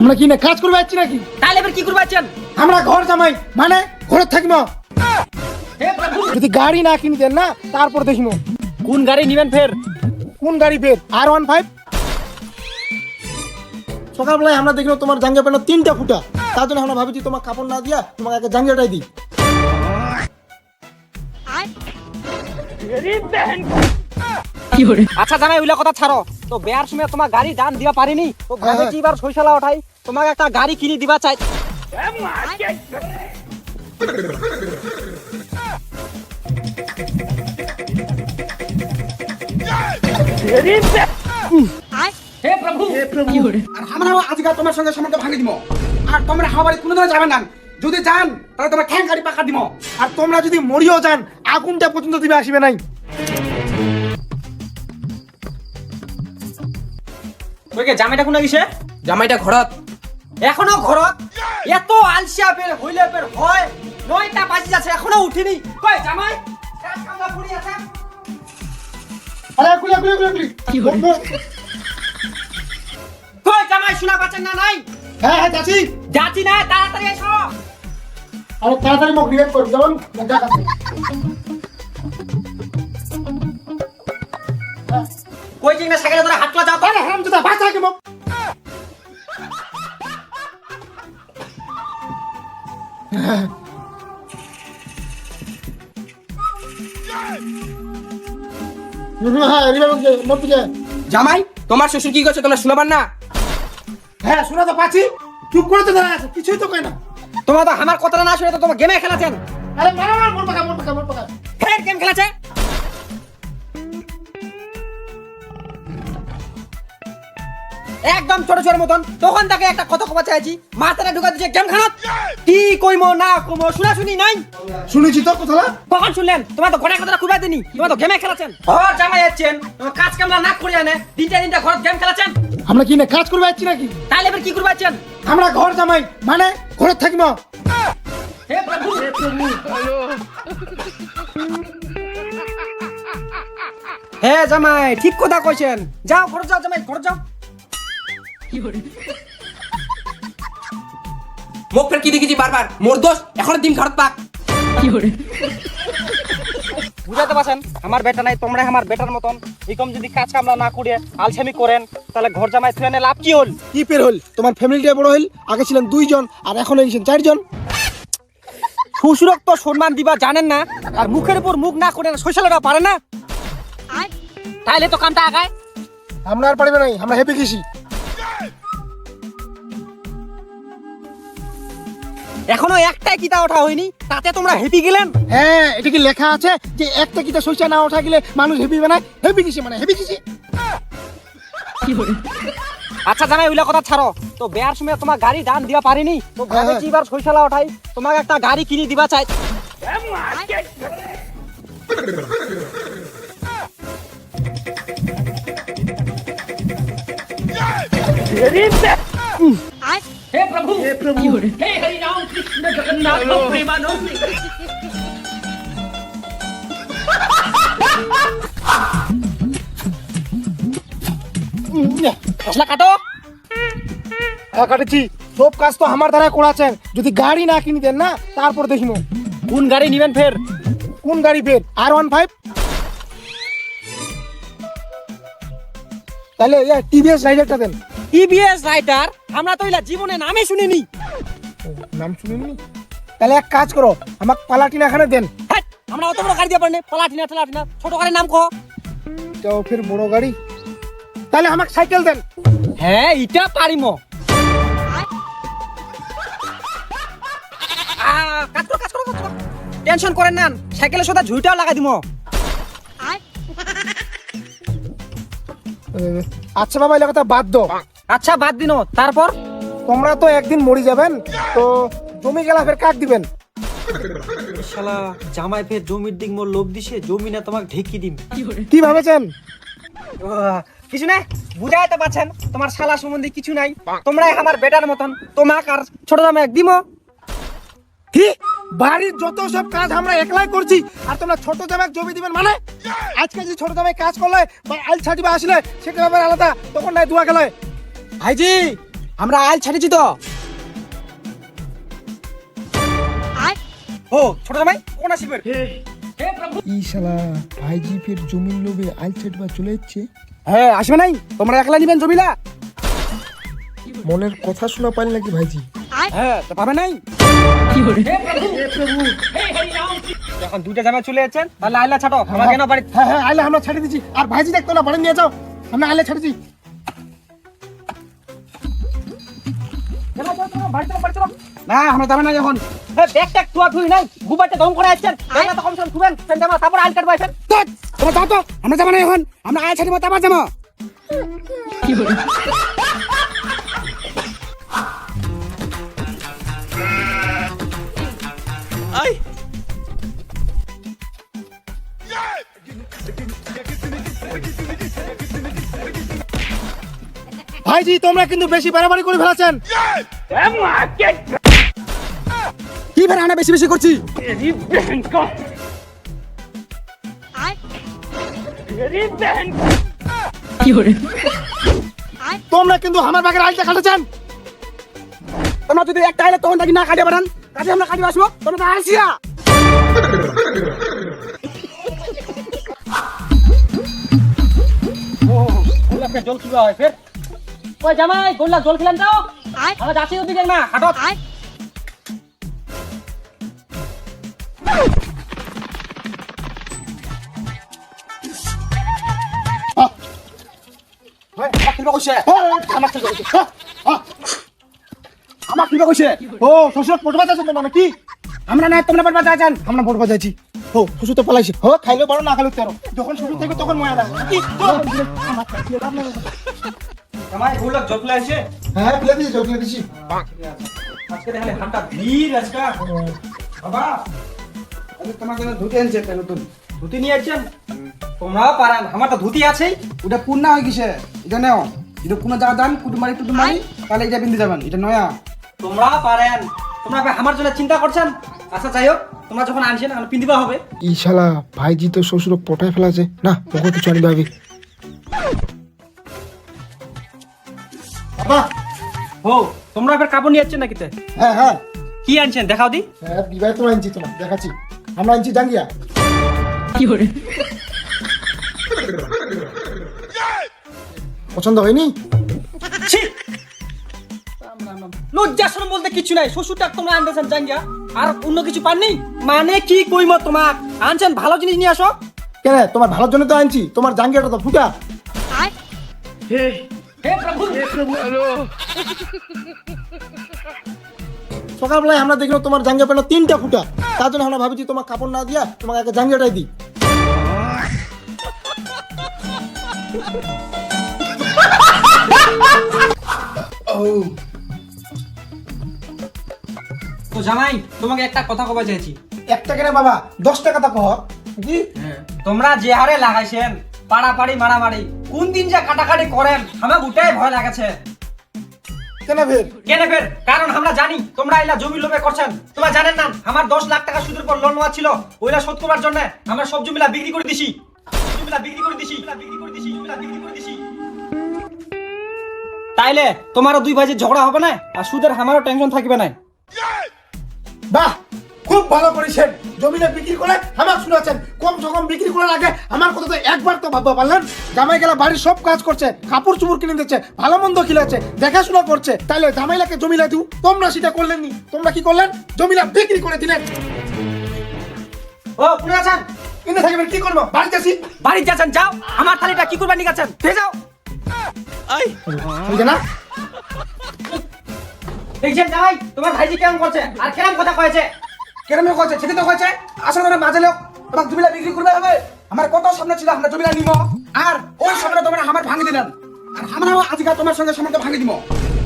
আমরা কি না কাজ করবে যাচ্ছি নাকি? তাহলে এবার কি করবে আছেন? আমরা ঘর জামাই মানে ঘরে থাকব। যদি গাড়ি না কিনে দেন না তারপর দেখিব। কোন গাড়ি নিবেন ফের? কোন গাড়ি ফের? আর ওয়ান ফাইভ সকালবেলায় আমরা দেখলাম তোমার জাঙ্গা প্যান্ট তিনটা ফুটা তার জন্য আমরা ভাবছি তোমার কাপড় না দিয়া তোমাকে আগে জাঙ্গিয়াটাই দিই। আচ্ছা জামাই ওইলা কথা ছাড়ো। তো বেয়ার সময় তোমার গাড়ি দান দিবা পারিনি তো ভাবে কি এবার ওঠাই? তোমাকে একটা গাড়ি কিনে দিবা চাই। হে প্রভু। আর আমরাও আজকে তোমার সঙ্গে সম্পর্ক ভাঙি দিব আর তোমরা আমার বাড়ি কোনোদিনও যাবে না। যদি যান তাহলে তোমার ঠ্যাং গাড়ি পাকা দিব আর তোমরা যদি মরিও যান আগুনটা পর্যন্ত দিবে আসবে নাই। ওইকে জামাইটা কোন গেছে জামাইটা ঘরত। এখনও ঘরত? এত আলসিয়া বের হইলে বের হয়। নয়টা বাজি যাচ্ছে এখনও উঠিনি। কই জামাই? আরে কুলে কুলে কুলে কুলে কই জামাই শোনা পাচ্ছেন না নাই? হ্যাঁ হ্যাঁ চাচি যাচ্ছি না তাড়াতাড়ি এসো। আরে তাড়াতাড়ি মোক রিভেট করো যেমন মজা কই যে না সাইকেলে ধরে হাত তোলা যাও আরে হারাম দাদা বাঁচা কে মোক হ্যাঁ জামাই তোমার শ্বশুর কি করছে? তোমরা শুনবার না? হ্যাঁ শোনা তো পাচ্ছি। চুপ করে তো দাঁড়ায় আছে কিছুই তো কয় না। তোমার তো আমার কথাটা না শুনে তো তোমার গেমে খেলাছেন আরে মারা মার মোর পাকা মোর পাকা মোর পাকা ফের গেম খেলাছে একদম ছোট ছোট মতন। তখন তাকে একটা কথা খবর চাইছি মাথাটা ঢুকা দিচ্ছে গেম খেলত কি কইমো না কইমো শোনা শুনি নাই। শুনেছি তো কথা কখন শুনলেন? তোমার তো গোটা কথাটা খুবাই দিনি তোমার তো গেমে খেলাছেন। ঘর জামাই যাচ্ছেন তোমার কাজ কামলা না করে আনে তিনটা তিনটা ঘর গেম খেলাছেন। আমরা কি না কাজ করবে যাচ্ছি নাকি? তাহলে এবার কি করবে আছেন? আমরা ঘর জামাই মানে ঘরে থাকব হে প্রভু! হে জামাই ঠিক কথা কইছেন। যাও ঘর যাও জামাই ঘর যাও। মুখ ফের কি দেখেছি বারবার? মোর দোষ এখন ডিম ঘরত পাক। বুঝাতে পারছেন? আমার বেটা নাই তোমরা আমার বেটার মতন। এরকম যদি কাজ কামলা না করে আলসামি করেন তাহলে ঘর জামাই থুয়ে লাভ কি হল? কি পের হল? তোমার ফ্যামিলিটা বড় হইল আগে ছিলেন দুইজন আর এখন হয়েছেন চারজন। শ্বশুরক তো সম্মান দিবা জানেন না আর মুখের উপর মুখ না করে শৈশালটা পারে না। তাহলে তো কামটা আগায়। আমরা আর পারবে নাই আমরা হেপে গেছি। এখনও একটাই কিতা ওঠা হয়নি তাতে তোমরা হেপি গেলেন? হ্যাঁ এটা কি লেখা আছে যে একটা কিতা শস্য না ওঠা গেলে মানুষ হেপি বানায় হেপি গেছি মানে? হেপি গেছি আচ্ছা জানাই ওইলা কথা ছাড়ো। তো বেয়ার সময় তোমার গাড়ি দান দিবা পারিনি তো ভাবে কি এবার শৈশালা ওঠাই। তোমাকে একটা গাড়ি কিনে দিবা চাই। প্রভু। হে প্রভু। হে হরি রাম কৃষ্ণ জগন্নাথ প্রেমানন্দ মশলা কাটো। হ্যাঁ কাটেছি। সব কাজ তো আমার দ্বারা করাছেন যদি গাড়ি না কিনে দেন না তারপর দেখিব কোন গাড়ি নিবেন ফের? কোন গাড়ি ফের? R one five? তাহলে টিভিএস রাইডারটা দেন। টিভিএস রাইডার আমরা তো ইলা জীবনে নামে শুনিনি। নাম শুনিনি? তাহলে এক কাজ করো আমাকে পালাটিনা এখানে দেন। আমরা অত বড় গাড়ি দিয়ে পারি পলাটিনা ঠেলাটিনা ছোট গাড়ির নাম কহ তো ফির বড় গাড়ি? তাহলে আমাকে সাইকেল দেন। হ্যাঁ ইটা পারিম। কাজ করো কাজ করো টেনশন করেন না সাইকেলের সাথে ঝুইটাও লাগাই দিমো। আচ্ছা বাবা এলাকাটা বাদ দাও। আচ্ছা বাদ দিন তারপর? তোমরা তো একদিন মরে যাবেন তো জমি গেলা ফের কাক দিবেন। শালা জামাই ফের জমির দিক মোর লোভ দিছে জমি না তোমাকে ঢেকি দিম। কি ভাবেছেন? কিছু নাই বুঝাইতে পারছেন তোমার শালা সম্বন্ধে কিছু নাই। তোমরা আমার বেটার মতন তোমাক আর ছোট জামাই দিমো। কি? বাড়ির যত সব কাজ আমরা একলাই করছি আর তোমরা ছোট জামাই জমি দিবেন মানে? আজকে যদি ছোট জামাই কাজ করলে বা আইল ছাটিবা আসলে সেটা ব্যাপার আলাদা তখন নাই দুয়া গেলে। ভাইজি আমরা আইল ছাড়েছি তো। ও ছোট জামাই কোন আসিবে? ই শালা ভাইজি ফের জমির লোভে আইল ছেটবা চলে যাচ্ছে। হ্যাঁ আসবে নাই? তোমরা একলা নিবেন জমিলা? মনের কথা শোনা পারি নাকি ভাইজি? হ্যাঁ তো পাবে নাই? এখন দুইটা জামাই চলে যাচ্ছেন তাহলে আইলা ছাটো আমার কেন বাড়ি হ্যাঁ হ্যাঁ আইলে আমরা ছেড়ে দিচ্ছি আর ভাইজি দেখতো না বাড়ি নিয়ে যাও। আমরা আইলে ছেড়েছি না আমরা যাবে না এখন। ব্যাগ ট্যাগ তুয়া তুই নাই গুবাইতে দম করে আসছেন। জামা তো কমসম খুবেন সেন জামা তারপর আইল কাটবো আসেন তোমরা যাও তো আমরা যাব না এখন। আমরা আইল ছাড়িব তারপর যাব। ভাইজি তোমরা কিন্তু বেশি বাড়াবাড়ি করে ফেলেছেন। কি ফের আমরা বেশি বেশি করছি? তোমরা কিন্তু আমার বাগের আইলটা কাটেছেন। তোমরা যদি একটা আইলে তখন থাকি না কাটিয়ে পারেন কাজে আমরা কাটিয়ে আসব। তোমরা তো গোলাপের জল কিবা হয়, ফের। জামাই গোলাপ জল খেলেন দাও আমরা যাচ্ছি ওদিকে না কিনবা কইছে ও শ্বশুর পটবা যাচ্ছেন তোমরা নাকি আমরা না তোমরা যা আমরা পটবা যাচ্ছি ও শ্বশুর তো পালাইছে। হো খাইলেও পারো না খাইলেও তেরো যখন শ্বশুর থেকে তখন ময়া দেয় হ্যাঁ ফেলে দিয়েছি ফেলে দিয়েছি আজকে দেখলে হাতটা ভিড় আজকে। বাবা আমি ধুতে আনছি একটা নতুন। ধুতি নিয়ে আসছেন তোমরাও পারেন আমার তো ধুতি আছেই। ওটা পূর্ণা হয়ে গেছে এটা নেও। এটা কোনো জায়গা দান কুটুমারি টুটুমারি তাহলে এটা বিন্দু যাবেন। এটা নয়া। তোমরাও পারেন। তোমরা আমার জন্য চিন্তা করছেন? আচ্ছা যাই হোক তোমরা যখন আনছেন আমার পিন্দিবা হবে। ই শালা ভাইজি তো শ্বশুর পটায় ফেলাছে। না ওকে কিছু আনবে বাবা ও তোমরা এবার কাপড় নিয়ে যাচ্ছেন নাকি তে? হ্যাঁ হ্যাঁ। কি আনছেন? দেখাও দি। হ্যাঁ বিবাহ তো আনছি তোমার দেখাচ্ছি। আমরা আনছি জাঙ্গিয়া। পছন্দ হয়নি? ছি! লজ্জা শরম বলতে কিছু নাই শ্বশুরটা তোমরা আনতেছেন জাঙ্গিয়া। আর অন্য কিছু পাননি? মানে কি কইম তোমার আনছেন ভালো জিনিস নিয়ে আসো। কেন তোমার ভালোর জন্য তো আনছি তোমার জাঙ্গিয়াটা তো ফুটা। হে প্রভু! সকালবেলায় আমরা দেখলাম তোমার জাঙ্গিয়া প্যান্ট তিনটা ফুটা। তার জন্য আমরা ভাবছি তোমার কাপড় না দিয়া তোমাকে একটা জাঙ্গিয়াটাই দিই। তো জামাই তোমাকে একটা কথা কবা চাইছি। একটা কেন বাবা দশ টাকা তা কহ। জি তোমরা যে হারে লাগাইছেন পাড়াপাড়ি মারামারি। কোন দিন যে কাটাকাটি করেন আমার উঠাই ভয় লাগাছে। কেন ফের? কেন ফের? কারণ আমরা জানি তোমরা এলা জমি লোভে করছেন। তোমরা জানেন না আমার দশ লাখ টাকা সুদের পর লোন নেওয়া ছিল। ওইটা শোধ করার জন্য আমরা সব জমিলা বিক্রি করে দিছি। জমিলা বিক্রি করে দিছি। বিক্রি করে দিছি। বিক্রি করে দিছি। তাইলে তোমারও দুই ভাইয়ের ঝগড়া হবে না? আর সুদের আমারও টেনশন থাকবে না। ভালো করেছেন। জমিটা বিক্রি করে আমার শুনেছেন কম যখন বিক্রি করার আগে আমার কথা তো একবার তো ভাবতে পারলেন? জামাই গেলা বাড়ির সব কাজ করছে কাপড় চুপড় কিনে দিচ্ছে ভালো মন্দ খিলাচ্ছে দেখাশোনা করছে। তাহলে জামাইলাকে জমিলা দিও তোমরা সেটা করলেন নি। তোমরা কি করলেন? জমিলা বিক্রি করে দিলেন। ও আছেন? কিনে থাকবেন কি করব? বাড়িতে আসি। বাড়ি যাচ্ছেন যাও। আমার থালিটা কি করবার নিয়ে গেছেন ফে যাও। ঠিক না? দেখছেন জামাই তোমার ভাইজি কেমন করছে? আর কেমন কথা কয়েছে? কেরম কয়েছে সেটা তো কয়েছে আসলে তোমরা মাঝে লোক তোমার জমিলা বিক্রি করবে হবে? আমার কত স্বপ্ন ছিল, আমরা জমিলা নিব। আর ওই স্বপ্ন তোমরা আমার ভাঙি দিলেন আর আমরাও আজকে তোমার সঙ্গে সম্পর্ক ভাঙি দিব।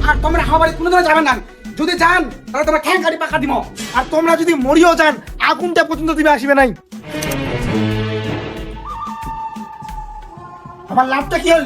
আর তোমরা আমার বাড়ি কোনোদিনও যাবেন না। যদি যান, তাহলে তোমার ঠ্যাং কাটি পাকা দিব। আর তোমরা যদি মরিও যান, আগুনটা পর্যন্ত দিবে আসবে নাই। আমার লাভটা কি হল?